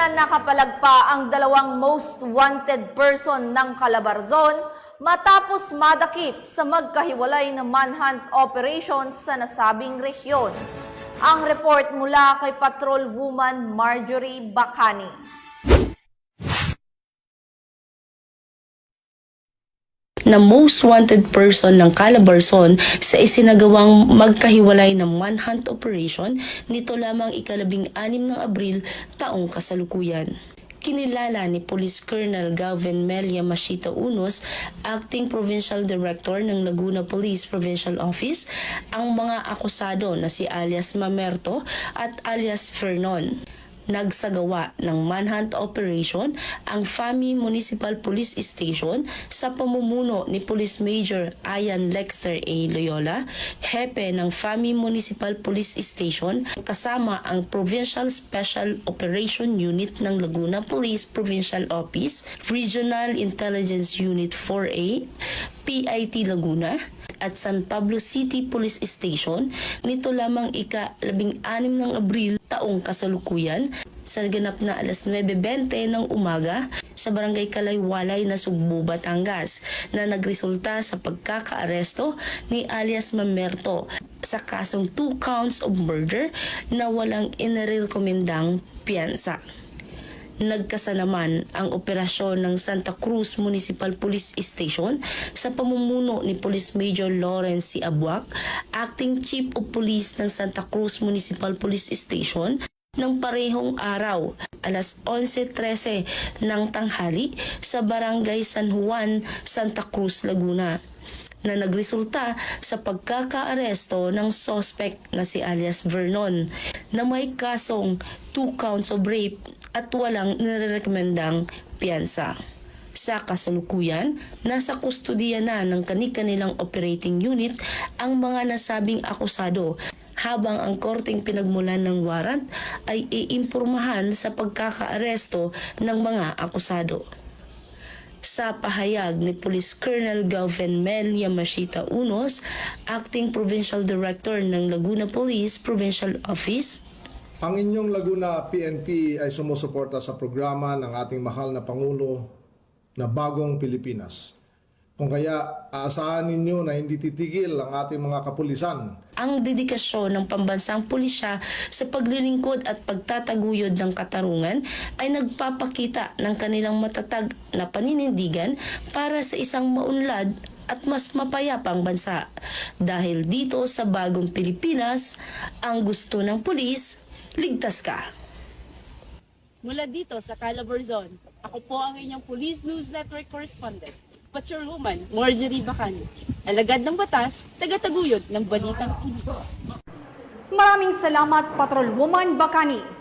na nakapalagpa ang dalawang most wanted person ng Calabarzon matapos madakip sa magkahiwalay na manhunt operations sa nasabing rehiyon. Ang report mula kay Patrol Woman Marjorie Bacani. Na most wanted person ng Calabarzon sa isinagawang magkahiwalay ng manhunt operation nito lamang ikalabing anim ng Abril taong kasalukuyan. Kinilala ni Police Colonel Galvin Melia Machita Unos, Acting Provincial Director ng Laguna Police Provincial Office, ang mga akusado na si alias Mamerto at alias Fernon nagsagawa ng manhunt operation ang FAMI Municipal Police Station sa pamumuno ni Police Major Ian Lexter A. Loyola, hepe ng FAMI Municipal Police Station kasama ang Provincial Special Operation Unit ng Laguna Police Provincial Office, Regional Intelligence Unit 4A, PIT Laguna, at San Pablo City Police Station nito lamang ika-16 ng Abril taong kasalukuyan sa ganap na alas 9.20 ng umaga sa barangay Kalaywalay na Sugbo, Batangas na nagresulta sa pagkakaaresto ni alias Mamerto sa kasong 2 counts of murder na walang inirekomendang piyansa. Nagkasanaman ang operasyon ng Santa Cruz Municipal Police Station sa pamumuno ni Police Major Lawrence C. Abuak, Acting Chief of Police ng Santa Cruz Municipal Police Station ng parehong araw, alas 11.13 ng tanghali sa Barangay San Juan, Santa Cruz, Laguna na nagresulta sa pagkakaaresto ng suspect na si alias Vernon na may kasong 2 counts of rape at walang nirekomendang piyansa. Sa kasalukuyan, nasa kustodiya na ng kani-kanilang operating unit ang mga nasabing akusado habang ang korteng pinagmulan ng warrant ay iimpurmahan sa pagkakaaresto ng mga akusado sa pahayag ni Police Colonel Galvin Mel Yamashita Unos, Acting Provincial Director ng Laguna Police Provincial Office, Ang inyong Laguna PNP ay sumusuporta sa programa ng ating mahal na Pangulo na Bagong Pilipinas. Kung kaya aasahan ninyo na hindi titigil ang ating mga kapulisan ang dedikasyon ng pambansang pulisya sa paglilingkod at pagtataguyod ng katarungan ay nagpapakita ng kanilang matatag na paninindigan para sa isang maunlad at mas mapayapang bansa. Dahil dito sa bagong Pilipinas, ang gusto ng pulis, ligtas ka. Mula dito sa Calabarzon, ako po ang inyong Police News Network correspondent, Patrolwoman Marjorie Bacani. Alagad ng batas, tagataguyod ng balitang pulis. Maraming salamat Patrol Woman Bacani.